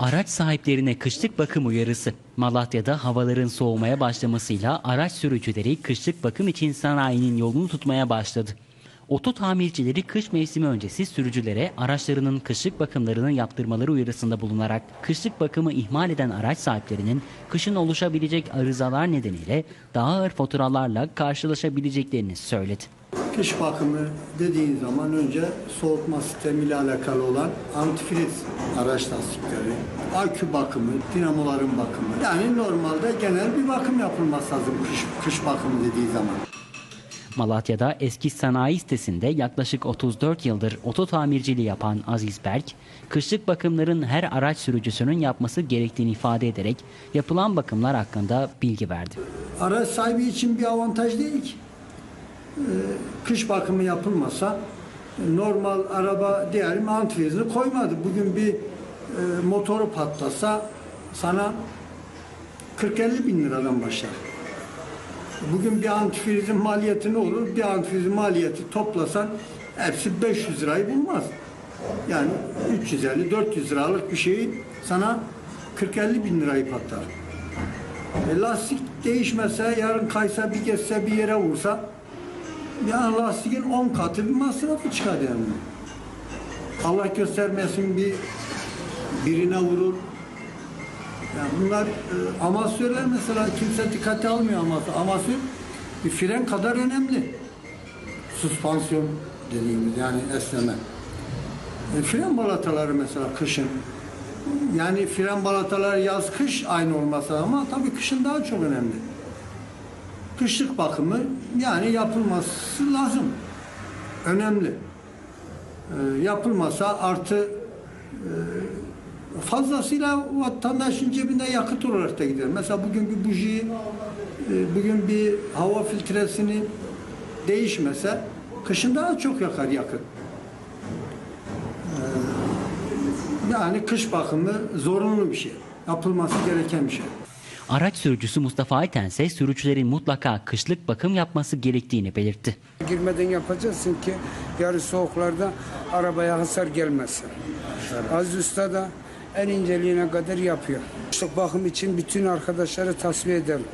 Araç sahiplerine kışlık bakım uyarısı. Malatya'da havaların soğumaya başlamasıyla araç sürücüleri kışlık bakım için sanayinin yolunu tutmaya başladı. Oto tamircileri kış mevsimi öncesi sürücülere araçlarının kışlık bakımlarını yaptırmaları uyarısında bulunarak kışlık bakımı ihmal eden araç sahiplerinin kışın oluşabilecek arızalar nedeniyle daha ağır faturalarla karşılaşabileceklerini söyledi. Kış bakımı dediğin zaman önce soğutma sistemiyle alakalı olan antifriz araç lastikleri, akü bakımı, dinamoların bakımı. Yani normalde genel bir bakım yapılması lazım kış, kış bakımı dediği zaman. Malatya'da eski sanayi sitesinde yaklaşık 34 yıldır oto tamirciliği yapan Aziz Berk, kışlık bakımların her araç sürücüsünün yapması gerektiğini ifade ederek yapılan bakımlar hakkında bilgi verdi. Araç sahibi için bir avantaj değil ki. Ee, kış bakımı yapılmasa normal araba diyelim antifrizini koymadı. Bugün bir e, motoru patlasa sana 40-50 bin liradan başlar. Bugün bir antifrizin maliyeti ne olur? Bir antifrizin maliyeti toplasan hepsi 500 lirayı bulmaz. Yani 350-400 liralık bir şeyi sana 40-50 bin lirayı patlar. E, lastik değişmese, yarın kaysa, bir geçse, bir yere vursa yani lastiğin 10 katı bir masrafı çıkar yani. Allah göstermesin bir birine vurur. Yani bunlar e, amatörler mesela kimse dikkate almıyor amatör. Amatör bir fren kadar önemli. Suspansiyon dediğimiz yani esneme. E, fren balataları mesela kışın. Yani fren balataları yaz kış aynı olmasa ama tabii kışın daha çok önemli. Kışlık bakımı yani yapılması lazım. Önemli. E, yapılmasa artı e, fazlasıyla vatandaşın cebinde yakıt olarak da gider. Mesela bugün bir bujiyi, e, bugün bir hava filtresini değişmese kışın daha çok yakar yakıt. E, Yani kış bakımı zorunlu bir şey. Yapılması gereken bir şey. Araç sürücüsü Mustafa Ayten ise sürücülerin mutlaka kışlık bakım yapması gerektiğini belirtti. Girmeden yapacaksın ki yarı soğuklarda arabaya hasar gelmesin. Aziz Usta da en inceliğine kadar yapıyor. İşte bakım için bütün arkadaşları tasfiye ederim.